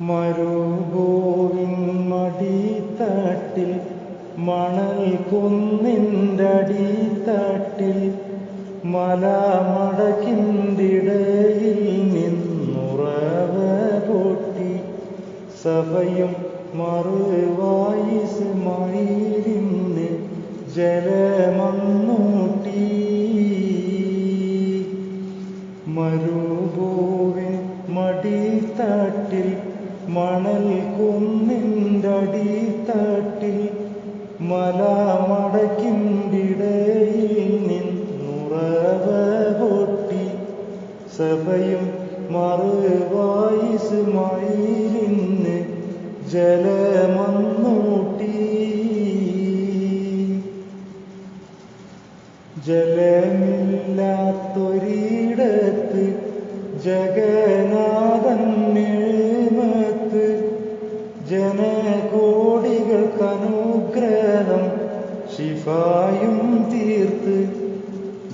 മരുഭൂവിൻ മടിത്തട്ടിൽ മണൽ കുന്നിന്റടിത്തട്ടിൽ മലമടക്കിന്റിടയിൽ നിന്നുറവ പൊട്ടി. സഭയും മറുവായിസുമായിരുന്ന് ജലമന്നൂട്ടി മണൽ കുന്നിന്റടിത്തട്ടിൽ മലമടക്കിന്റിടയിൽ നിന്നുറവ പൊട്ടി. സഭയും മറുവായുസുമായിരുന്ന് ജലമന്നൂട്ടി. ജലമില്ലാത്തൊരിടത്ത് ജഗന്നാഥൻ എഴുമത്ത് ജനകോടികൾക്കനുഗ്രഹം ശിഫായും തീർത്ത്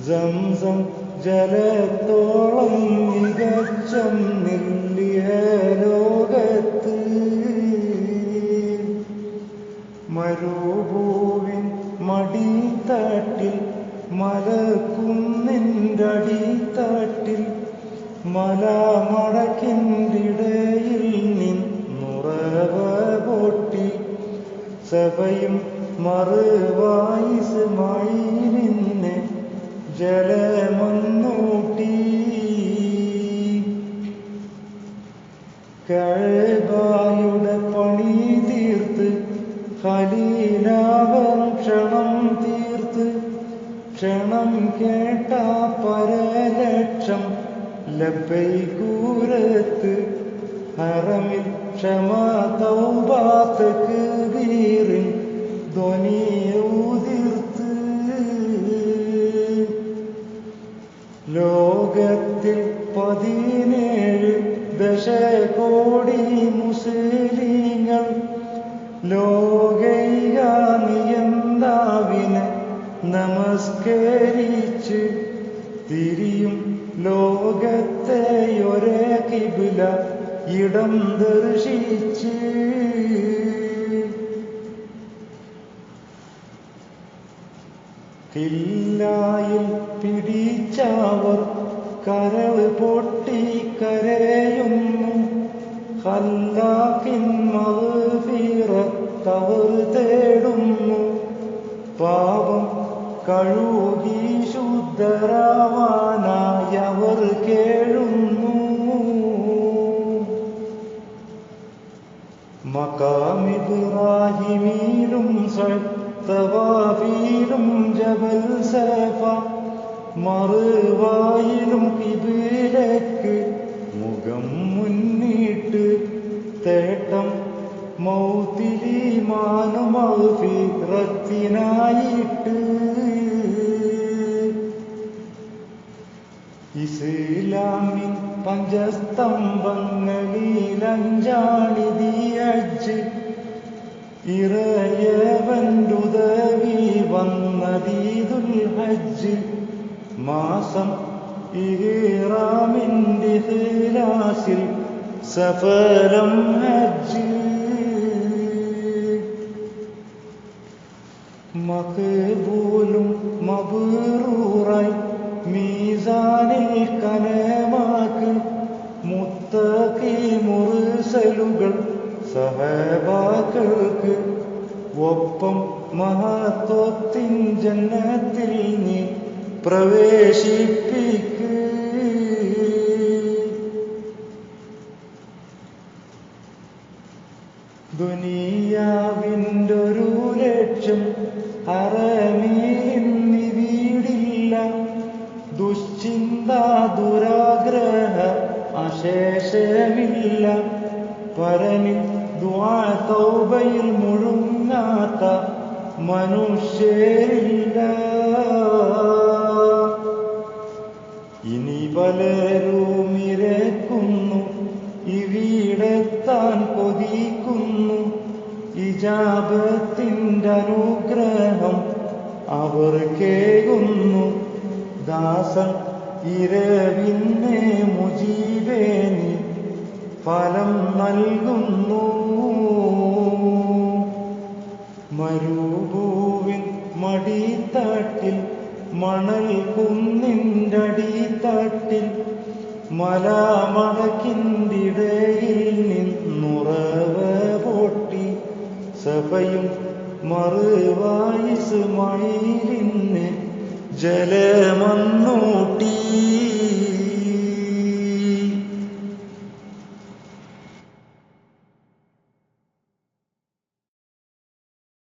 സംസം ജലത്തോളം മികച്ചം നില്ലിയ ലോകത്ത്. മരുഭൂവിൻ മടിത്തട്ടിൽ മലക്കുന്നിന്റടിത്തട്ടിൽ നിൻ നിന്നുറവ പൊട്ടി സഭയും മറുവായിസുമായി നിന്ന് ജലമൊന്നൂട്ടി. കഴബായുടെ പണി തീർത്ത് ഖലീലാവർ ക്ഷണം തീർത്ത്. ക്ഷണം കേട്ട പരലക്ഷം ലബൈകൂരത്ത് ഹറമിൽ ക്ഷമ തൗബാത്തക്ക് വീറിൻ ധ്വനിയൂതിർത്ത് ലോകത്തിൽ പതിനേഴ് ദശകോടി മുസ്ലിങ്ങൾ ലോകൈക നിയന്താവിനെ നമസ്കരിച്ച് തിരിയും ലോകത്തെ ഒരേ കിബില ഇടം ദർശിച്ച്. കില്ലായിൽ പിടിച്ചവർ കരൾ പൊട്ടി കരയുന്നു. ഹല്ലാക്കിൻ മഹഫീറത്തവർ തേടുന്നു. പാപം കഴുകി ശുദ്ധരാവാനായി സത്തവാഫീലും ജബൽ സഫ മറുവായിലും കിബിലക്ക് മുഖം മുന്നിട്ട് തേട്ടം മൗത്തിലിമാനുമൗഫിറത്തിനായിട്ട് ഇസ്ലാമിൻ പഞ്ചസ്തംഭങ്ങളിലഞ്ചാണിതിയച്ച് ഇറയവന്റുദവി വന്നതീതുൽ ഹജ്ജ്. മാസം ഇറാമിന്റെ ഹിലാസിൽ സഫലം ഹജ്ജ്. മക്ബൂലും മബറൂറായി മീസാനിൽ കനമാക്ക് മുത്തഖി മുറുസലുകൾ സഹബാക്കൾക്ക് ഒപ്പം മഹത്വത്തിൻ ജന്നത്തിൽ നീ പ്രവേശിപ്പിക്ക്. ദുനിയാവിന്റൊരു ലക്ഷ്യം അറമീന്നി വീടില്ല. ദുശ്ചിന്ത ദുരാഗ്രഹ അശേഷമില്ല. പരനിൽ ദ്വാ തൗബയിൽ മുഴുങ്ങാത്ത മനുഷ്യരില്ല. ഇനി പലരും ഇരക്കുന്നു ഇവിടെത്താൻ കൊതിക്കുന്നു. ഇജാപത്തിന്റെ അനുഗ്രഹം അവർ കേകുന്നു ദാസൻ ഇരവിന്നെ മുജീബേനി ഫലം നൽകുന്നു. മരുഭൂവിൻ മടിത്തട്ടിൽ മണൽ കുന്നിന്റടിത്തട്ടിൽ മലാമടക്കിന്റിടയിൽ നിന്നുറവ പൊട്ടി സഭയും മറുവായിസ് ജലമന്ന ജലമന്നൂട്ടി